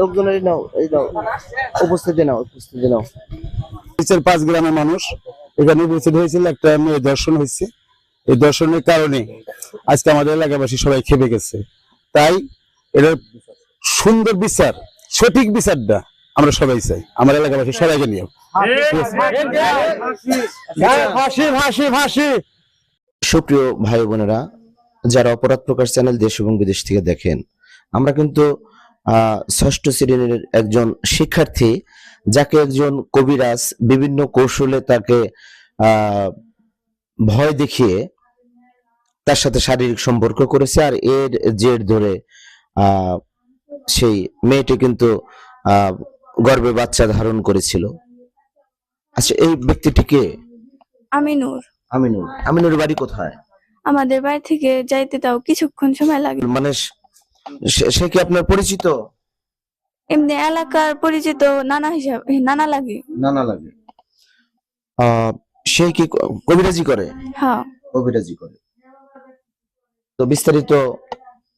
লোকজনের নাও এই নাও উপস্থিতি নাও উপস্থিতি নাও। নিচের পাঁচ গ্রামের মানুষ এখানে উপস্থিত হয়েছিল একটা মেয়ে দর্শন হয়েছে। এই দর্শনের কারণে আজকে আমাদের এলাকাবাসী সবাই খেপে গেছে। তাই এটার সুন্দর বিচার সঠিক বিচারটা আমরা সবাই চাই। আমার এলাকাবাসী সবাইকে নিয়ে। সুপ্রিয় ভাই বোনেরা যারা অপরাধ প্রকাশ চ্যানেল দেশ এবং বিদেশ থেকে দেখেন আমরা কিন্তু ষষ্ঠ শ্রেণির একজন শিক্ষার্থী যাকে একজন কবিরাজ বিভিন্ন কৌশলে তাকে ভয় দেখিয়ে তার সাথে শারীরিক সম্পর্ক করেছে আর এর জের ধরে সেই মেয়েটি কিন্তু আহ, গর্ভে বাচ্চা ধারণ করেছিল। আচ্ছা এই ব্যক্তিটিকে আমিনুর। আমিনুর। আমিনুর বাড়ি কোথায়? আমাদের বাড়ি থেকে যাইতে তাও কিছুক্ষণ সময় লাগে। মানে সে- কি আপনার পরিচিত? এমনি এলাকার পরিচিত নানা হিসাবে নানা লাগে। নানা লাগে। সে কি কবিরাজি করে? হ্যাঁ। কবিরাজি করে। তো বিস্তারিত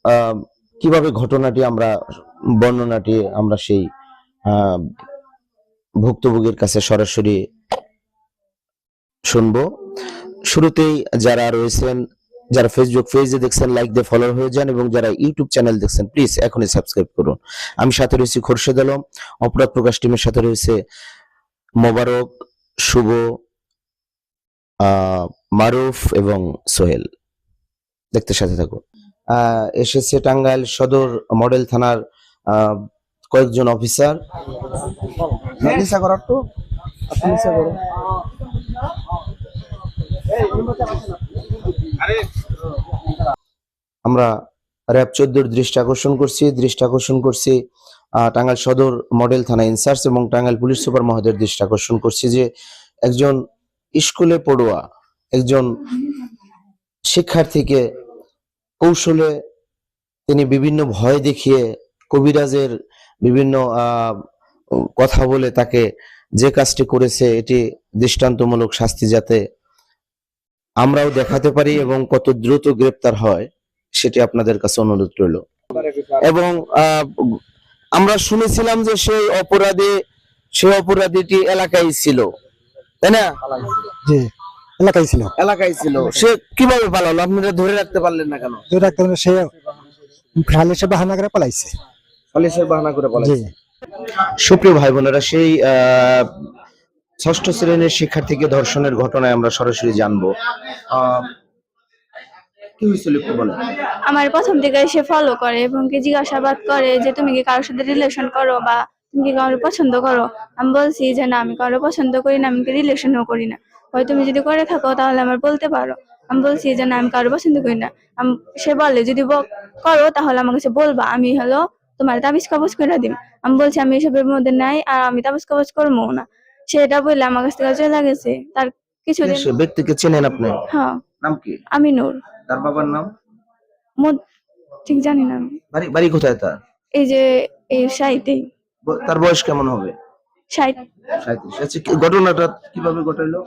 আহ, কীভাবে ঘটনাটি আমরা বর্ণনাটি আমরা সেই ভুক্তভোগীর কাছে সরাসরি শুনব। শুরুতেই যারা রয়েছেন যারা ফেসবুক পেজে দেখছেন লাইক দিয়ে ফলো হয়ে যান এবং যারা ইউটিউব চ্যানেল দেখছেন প্লিজ এখনই সাবস্ক্রাইব করুন। আমি সাথে রয়েছি খোরশেদ আলম, অপরাধ প্রকাশ টিমের সাথে রয়েছে মোবারক, শুভ মারুফ এবং সোহেল। দেখতে সাথে থাকুন। এসেছে টাঙ্গাইল সদর মডেল থানার কয়েকজন অফিসার করার আমরা র্যাব চোদ্দোর দৃষ্টি আকর্ষণ করছি। দৃষ্টি আকর্ষণ করছি টাঙ্গাইল সদর মডেল থানা ইনচার্জ এবং টাঙ্গাইল পুলিশ সুপার মহোদয়ের দৃষ্টি আকর্ষণ করছি যে একজন স্কুলে পড়ুয়া, একজন শিক্ষার্থীকে কৌশলে তিনি বিভিন্ন ভয় দেখিয়ে কবিরাজের বিভিন্ন কথা বলে তাকে যে কাজটি করেছে এটি দৃষ্টান্তমূলক শাস্তি যাতে আমরাও দেখাতে পারি এবং কত দ্রুত গ্রেপ্তার হয়। সেটি আপনাদের কাছে অনুরোধ রইল। এবং আমরা শুনেছিলাম যে সেই অপরাধী সেই অপরাধীটি এলাকায় ছিল। তাই না? জি এলাকায় ছিল। এলাকায় ছিল। সে কীভাবে পালালো? আপনারা ধরে রাখতে পারলেন না কেন? তো ডাক্তার সে খালে সে বাহানা করে পালাইছে। পুলিশের বাহানা করে পালাইছে। সুপ্রিয় ভাই বোনেরা সেই আহ, ষষ্ঠ শ্রেণির শিক্ষার্থীকে ধর্ষণের ঘটনায় আমরা সরাসরি জানব। আহ, কি হয়েছিল একটু বলেন। আমার প্রথম থেকে সে ফলো করে এবং কি জিজ্ঞাসাবাদ করে যে তুমি কি কারোর সাথে রিলেশন করো বা তুমি কি কারোর পছন্দ করো? আমি বলছি যে না আমি কারও পছন্দ করি না আমি রিলেশনও করি না। হয় তুমি যদি করে থাকো তাহলে আমার বলতে পারো। আমি বলছি যে না আমি কারও পছন্দ করি না। সে বলে যদি করো তাহলে আমার কাছে বলবা আমি হলো তোমার তাবিজ কবজ করে দিম। আমি বলছি আমি এসবের মধ্যে নাই আর আমি তাবিজ কবজ করব না। সেটা বললে আমার কাছ থেকে চলে গেছে। তার কিছুদিন ব্যক্তিকে চেনেন আপনি? হ্যাঁ। নাম কি? আমি নূর তার বাবার নাম? ঠিক জানি না আমি। বাড়ি বাড়ি কোথায় তার? এই যে এই সাইটেই ব- তার বয়স কেমন হবে? সাইট সাঁইত্রিশ। আচ্ছা কি- ঘটনাটা কীভাবে ঘটাইলো?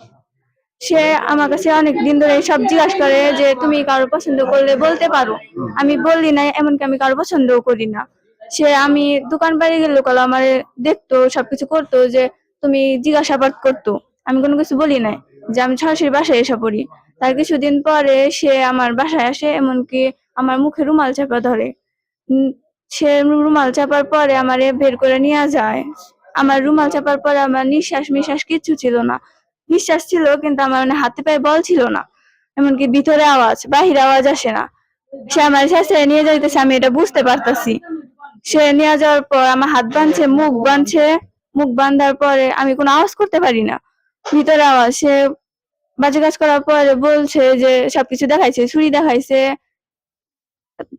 সে আমার কাছে অনেক দিন ধরে সব জিজ্ঞাসা করে যে তুমি কারও পছন্দ করলে বলতে পারো। আমি বললি না এমনকি আমি কারও পছন্দও করি না। সে আমি দোকান বাড়ি গেলে কল আমার দেখতো সবকিছু করতো যে তুমি জিজ্ঞাসাবাদ করতো। আমি কোনো কিছু বলি নাই যে আমি সরাসরি বাসায় এসে পড়ি। তার কিছুদিন পরে সে আমার বাসায় আসে, এমনকি আমার মুখে রুমাল চাপা ধরে। সে রুমাল চাপার পরে আমারে বের করে নিয়ে যায়। আমার রুমাল চাপার পরে আমার নিঃশ্বাস মিশ্বাস কিচ্ছু ছিল না। নিঃশ্বাস ছিল, কিন্তু আমার মানে হাতে পায়ে বল ছিল না। এমনকি ভিতরে আওয়াজ, বাহিরে আওয়াজ আসে না। সে আমার শেষে নিয়ে যাইতেছে, আমি এটা বুঝতে পারতাছি। সে নিয়ে যাওয়ার পর আমার হাত বাঁধছে, মুখ বাঁধছে। মুখ বাঁধার পরে আমি কোনো আওয়াজ করতে পারি না। ভিতরে আওয়াজ, সে বাজে কাজ করার পরে বলছে যে, সবকিছু দেখাইছে, ছুরি দেখাইছে,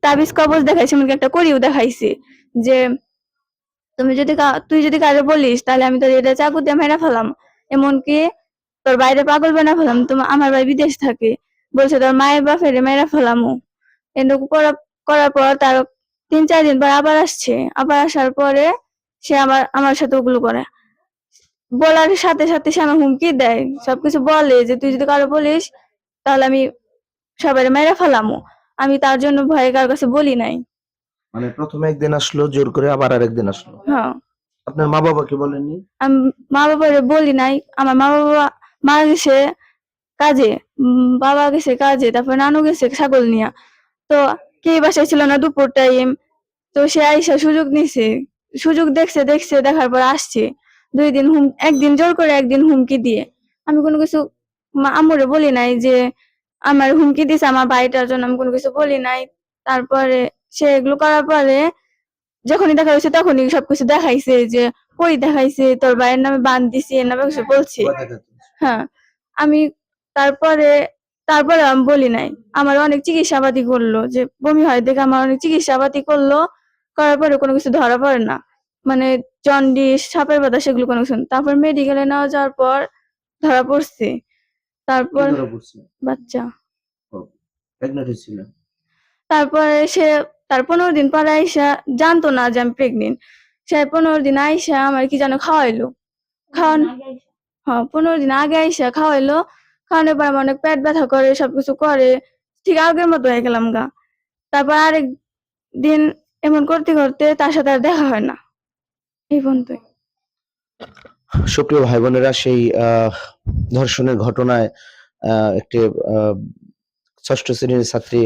তাবিজ, কবজ দেখাইছে, এমনকি একটা করিও দেখাইছে যে, তুমি যদি তুই যদি কারও বলিস, তাহলে আমি তোর এটা চাকু দিয়ে মেরে ফেলাম। এমনকি তোর বাইরে পাগল বানা ফেলাম, তোমার, আমার ভাই বিদেশ থাকে। বলছে তোর মায়ের বাপের মেরে ফেলামু। এরকম করা, করার পর তার তিন, চার দিন পর আবার আসছে। আবার আসার পরে সে আমার আমার সাথে ওগুলো করে। বলার সাথে সাথে সে আমার হুমকি দেয়। সবকিছু বলে যে তুই যদি কারও বলিস তাহলে আমি সবাই মেরে ফেলামু। আমি তার জন্য ভয়ে কারোর কাছে বলি নাই। মানে প্রথমে একদিন আসলো জোর করে আবার আরেকদিন আসলো? হ্যাঁ। আপনার মা বাবাকে বলেননি? আমি মা বাবারে বলি নাই। আমার মা বাবা মা গেছে কাজে। বাবা গেছে কাজে তারপর নানু গেছে ছাগল নিয়া। তো কে বাসায় ছিল না দুপুর টাইম তো সে আইসা সুযোগ নিছে। সুযোগ দেখছে দেখছে দেখার পর আসছে। দুই দিন হুম একদিন জোর করে একদিন হুমকি দিয়ে। আমি কোনো কিছু আম্মুরে বলি নাই যে আমার হুমকি দিছে আমার বাড়িটার জন্য আমি কোনো কিছু বলি নাই। তারপরে সে এগুলো করার পরে যখনই দেখা হয়েছে তখনই সবকিছু দেখাইছে যে কই দেখাইছে? তোর ভাইয়ের নামে বান দিছি এর নামে কিছু বলছে? হ্যাঁ আমি তারপরে তারপরে আমি বলি নাই। আমার অনেক চিকিৎসাপাতি করল যে বমি হয় দেখে আমার অনেক চিকিৎসাপাতি করল করার পরে কোনো কিছু ধরা পড়ে না। মানে জন্ডিস সাপের পাতা সেগুলো কোনো কিছু না। তারপর মেডিকেলে নেওয়া যাওয়ার পর ধরা পড়ছে। তারপর বাচ্চা। তারপরে সে তার পনেরো দিন পরে আইসা জানতো না যে আমি প্রেগনেন্ট সে পনেরো দিন আইসা আমার কি যেন খাওয়াইলো। খাওয়ান হ্যাঁ পনেরো দিন আগে আইসা খাওয়াইলো। খাওয়ানোর পর আমার অনেক পেট ব্যথা করে সবকিছু করে। ঠিক আগের মতো হয়ে গেলাম গা। তারপর আরেক দিন এমন করতে করতে তার সাথে আর দেখা হয় না। এই পর্যন্তই সুপ্রিয় ভাই বোনেরা সেই ধর্ষণের ঘটনায় একটি ষষ্ঠ শ্রেণির ছাত্রী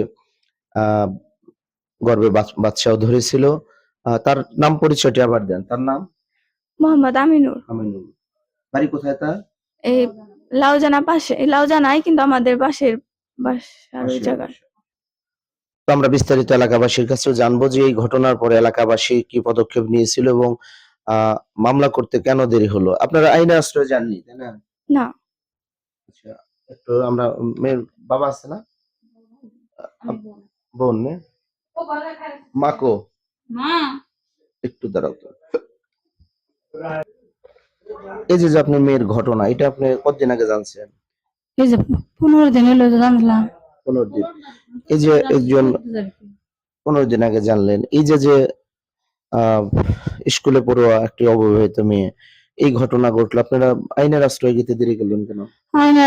গর্ভে বাচ্চাও ধরেছিল তার নাম পরিচয়টি আবার দেন। তার নাম? মোহাম্মদ আমিনুর। আমিনুল বাড়ি কোথায় তার? এই লাউজানা পাশে লাউজানাই কিন্তু আমাদের পাশের বাসার ওই জায়গায়। তো আমরা বিস্তারিত এলাকাবাসীর কাছেও জানব যে এই ঘটনার পরে এলাকাবাসী কি পদক্ষেপ নিয়েছিল এবং মামলা করতে কেন দেরি হলো? আপনারা আইনে আশ্রয় যাননি তাই না? না। আচ্ছা একটু আমরা মেয়ের বাবা আছে না? বোন। নে? মাকো একটু দাঁড়াও তো। এই যে যে আপনার মেয়ের ঘটনা এটা আপনি কতদিন আগে জানছেন? এই যে পনেরো দিন হলো জানলাম। পনেরো দিন। এই যে একজন পনেরো দিন আগে জানলেন। এই যে যে স্কুলে পড়ুয়া একটি অবিবাহিত মেয়ে। এই ঘটনা ঘটলো। আপনারা আইনের আশ্রয় দিতে দেরি করলেন কেন?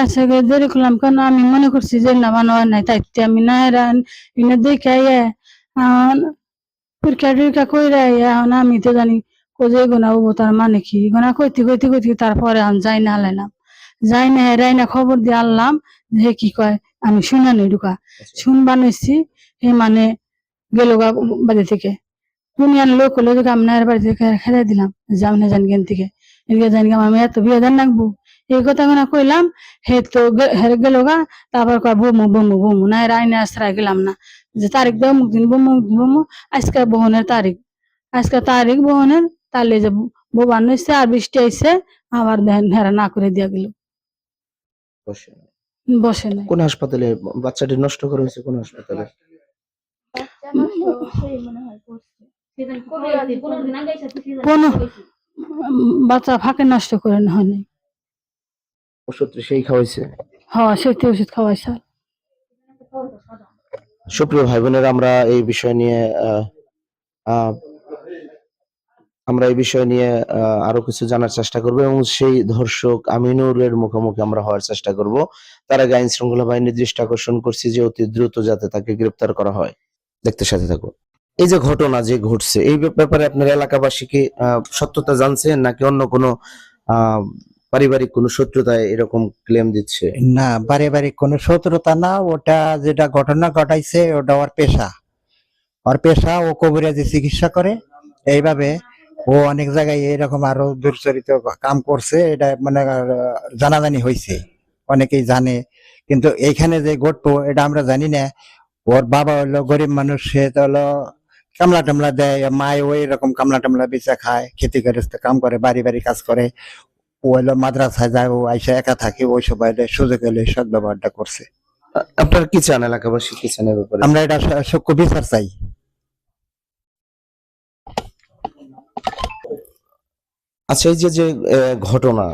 আছে গে দেরি করলাম কেন? আমি মনে করছি যে না নাই তাইতে আমি না এরান ইনে দেখে আইয়ে এখন পরীক্ষা টরীক্ষা কইরা আইয়া আমি তো জানি কোজে গোনা তার মানে কি? গোনা কইতে কইতে কইতে তারপরে আমি যাই না হালাইলাম যাই না হেরাই না খবর দিয়ে আনলাম যে কি কয় আমি শুনা নেই ঢুকা শুনবা নইছি হে মানে গেল গা বাড়ি থেকে। দুনিয়ার লোক হলো যে আপনার বাড়ি থেকে দিলাম। যাম না জানি কেন থেকে এদিকে জানি আমি এত বিয়ে দেন রাখব এই কথা গুলা কইলাম হে তো হেরে গেল গা তারপর কয় বমু বমু বমু না এর আইনে আশ্রয় গেলাম না। যে তারিখ দেবো মুখ দিন বমু বমু আজকে বহনের তারিখ। আজকে তারিখ বহনের তাহলে যে বোবান হয়েছে আর বৃষ্টি আইছে আবার দেখেন হেরা না করে দিয়া গেল। বসে। নাই। কোন হাসপাতালে? বাচ্চাটি নষ্ট করা হয়েছে কোন হাসপাতালে? কোনো বাচ্চা ফাঁকে নষ্ট করে না হয় ওষুধ সেই খাওয়াইছে? হ্যাঁ ওষুধ খাওয়াই স্যার সুপ্রিয় ভাই বোনেরা আমরা এই বিষয় নিয়ে আমরা এই বিষয় নিয়ে আরও কিছু জানার চেষ্টা করব এবং সেই ধর্ষক আমিনুরের মুখোমুখি আমরা হওয়ার চেষ্টা করব। তার আগে আইন শৃঙ্খলা বাহিনীর দৃষ্টি আকর্ষণ করছি যে অতি দ্রুত যাতে তাকে গ্রেপ্তার করা হয়। দেখতে সাথে থাকো এই যে ঘটনা যে ঘটছে এই ব্যাপারে আপনার এলাকাবাসী কি আহ, সত্যতা জানছেন নাকি অন্য কোনো পারিবারিক কোনো শত্রুতায় এরকম ক্লেম দিচ্ছে? না পারিবারিক কোনো শত্রুতা না ওটা যেটা ঘটনা ঘটাইছে ওটা ওর পেশা। ওর পেশা ও কবিরাজি চিকিৎসা করে। এইভাবে ও অনেক জায়গায় এরকম আরও দুর্চরিত কাম করছে এটা মানে জানাজানি হয়েছে অনেকেই জানে। কিন্তু এইখানে যে ঘটতো এটা আমরা জানি না। ওর বাবা হলো গরিব মানুষ সে হলো কামলা টামলা দেয় মায় ওই রকম কামলা টামলা বেচা খায় খেতে করে কাম করে বাড়ি বাড়ি কাজ করে। ও হলো মাদ্রাসায় যায় ও আইসা একা থাকে ওই সময় সুযোগ হলে সদ ব্যবহারটা করছে। আপনারা কি চান এলাকাবাসী কি চান ব্যাপারে? আমরা এটা স- সূক্ষ্ম বিচার চাই। আচ্ছা এই যে যে ঘটনা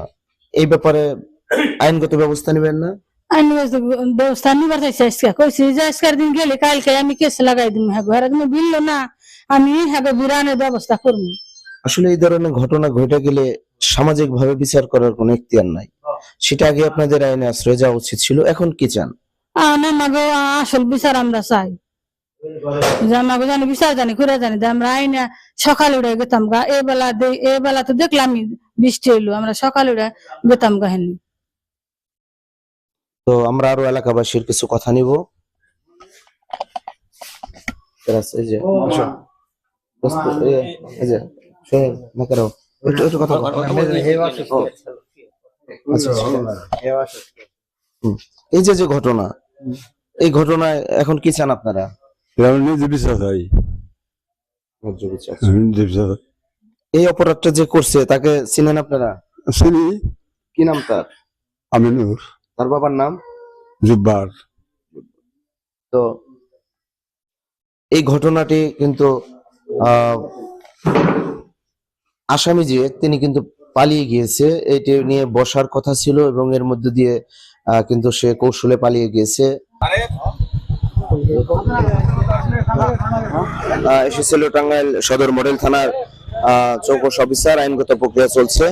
এই ব্যাপারে আইনগত ব্যবস্থা নেবেন না? আইনি ব্যবস্থা নিবার চাইছে আজকে কইছি যে আজকের দিন গেলে কালকে আমি কেস লাগাই দিম হ্যাঁ হেরা তুমি বিললো না আমি হ্যাঁ বিরানের ব্যবস্থা করব আসলে এই ধরনের ঘটনা ঘটে গেলে সামাজিক ভাবে বিচার করার কোনো এখতিয়ার নাই। সেটা আগে আপনাদের আইনে আশ্রয় যাওয়া উচিত ছিল, এখন কি চান? না, মাগো, আসল বিচার আমরা চাই। আমাকে জানি, বিচার জানি করে জানি আমরা আইনা সকালে উড়ে গেতাম গা এ বেলা দে- এ বেলা তো দেখলাম বৃষ্টি এলো আমরা সকালে উড়ে গেতাম গা হেনি তো আমরা আরও এলাকাবাসীর কিছু কথা নিব। এই যে যে। আচ্ছা, আচ্ছা। হুম। এই যে যে ঘটনা এই ঘটনায় এখন কি চান আপনারা। এই অপরাধটা যে করছে তাকে চিনেন আপনারা? চিনি। কি নাম তার? আমিনুর। তার বাবার নাম? জুব্বার। তো এই ঘটনাটি কিন্তু আসামি যে তিনি কিন্তু পালিয়ে গিয়েছে। এটি নিয়ে বসার কথা ছিল এবং এর মধ্যে দিয়ে কিন্তু সে কৌশলে পালিয়ে গিয়েছে। এসেছিল টাঙ্গাইল সদর মডেল থানার আহ, চৌকস অফিসার। আইনগত প্রক্রিয়া চলছে।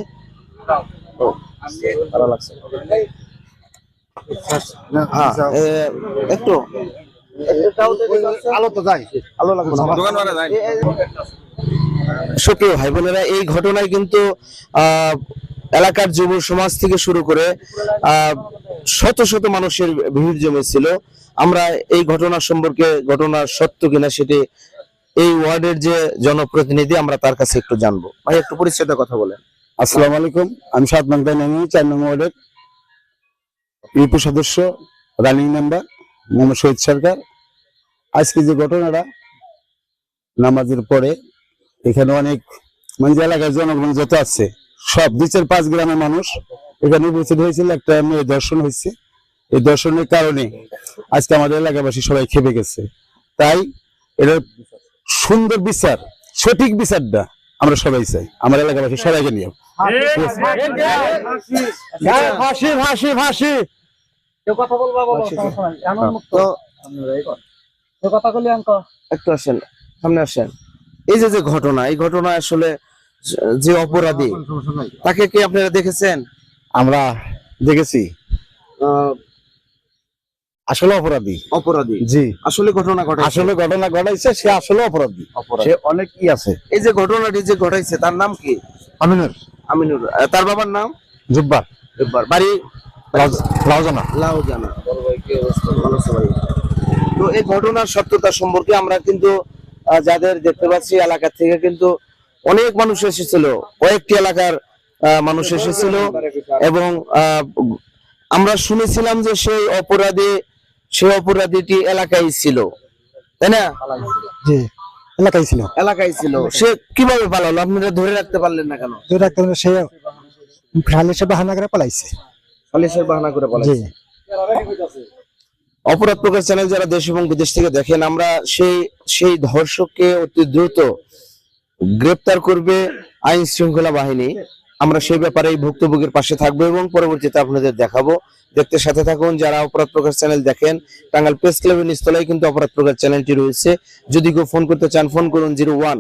লাগছে। হ্যাঁ একটু। আলো তো যাই আলো লাগবে সুপ্রিয় ভাই বোনেরা এই ঘটনায় কিন্তু এলাকার যুব সমাজ থেকে শুরু করে আহ, শত শত মানুষের ভিড় জমেছিল। আমরা এই ঘটনা সম্পর্কে ঘটনার সত্য কিনা সেটি এই ওয়ার্ডের যে জনপ্রতিনিধি আমরা তার কাছে একটু জানব। ভাই একটু পরিচয়টা কথা বলেন। আসসালামু আলাইকুম। আমি সাত নং নামি চার নং ওয়ার্ডের ইউপি সদস্য, রানিং মেম্বার, মোহাম্মদ শহীদ সরকার। আজকে যে ঘটনাটা, নামাজের পরে এখানে অনেক মানে যে এলাকার জনগণ যত আছে, সব দুই পাঁচ গ্রামের মানুষ এখানে উপস্থিত হয়েছিল, একটা মেয়ে দর্শন হয়েছে। এই দর্শনের কারণে আজকে আমাদের এলাকাবাসী সবাই খেপে গেছে। তাই এটার সুন্দর বিচার, সঠিক বিচারটা আমরা সবাই চাই। আমার এলাকাবাসী সবাইকে নিয়ে। ফাঁসি ফাঁসি ফাঁসি তো। একটু আসেন সামনে আসেন। এই যে যে ঘটনা এই ঘটনা আসলে যে অপরাধী তাকে কি আপনারা দেখেছেন? আমরা দেখেছি। আসলে অপরাধী। অপরাধী। জি। আসলে ঘটনা ঘটে আসলে ঘটনা ঘটাইছে সে আসলে অপরাধী। সে অনেক ই আছে। এই যে ঘটনাটি যে ঘটাইছে তার নাম কি? আমিনুর। আমিনুর। তার বাবার নাম? জুব্বার। এবার বাড়ি? লাউজানা লাউজানা। তো এই ঘটনার সত্যতা সম্পর্কে আমরা কিন্তু যাদের দেখতে পাচ্ছি এলাকা থেকে কিন্তু অনেক মানুষ এসেছিল। কয়েকটি এলাকার আহ, মানুষ এসেছিল এবং আমরা শুনেছিলাম যে সেই অপরাধী সেই অপরাধীটি এলাকায় ছিল। তাই না? জি এলাকায় ছিল। এলাকায় ছিল। সে কীভাবে পালালো? আপনারা ধরে রাখতে পারলেন না কেন? দুই ডাক্তার সে সালিশে বাহানা করে পালাইছে। বাহানা করে জি অপরাধ প্রকাশ চ্যানেল যারা দেশ এবং বিদেশ থেকে দেখেন আমরা সেই সেই ধর্ষককে অতি দ্রুত গ্রেপ্তার করবে আইন শৃঙ্খলা বাহিনী। আমরা সেই ব্যাপারে ভুক্তভোগীর পাশে থাকব এবং পরবর্তীতে আপনাদের দেখাবো। দেখতে সাথে থাকুন যারা অপরাধ প্রকাশ চ্যানেল দেখেন টাঙ্গাল প্রেস ক্লাবের নিস্তলায় কিন্তু অপরাধ প্রকাশ চ্যানেলটি রয়েছে। যদি কেউ ফোন করতে চান ফোন করুন zero one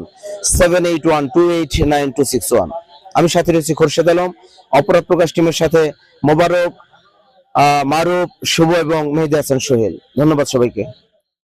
seven eight one two eight nine two six one. আমি সাথে রয়েছি খোরশেদ আলম, অপরাধ প্রকাশ টিমের সাথে মোবারক মারুফ, শুভ এবং মেহেদি হাসান সোহেল। ধন্যবাদ সবাইকে।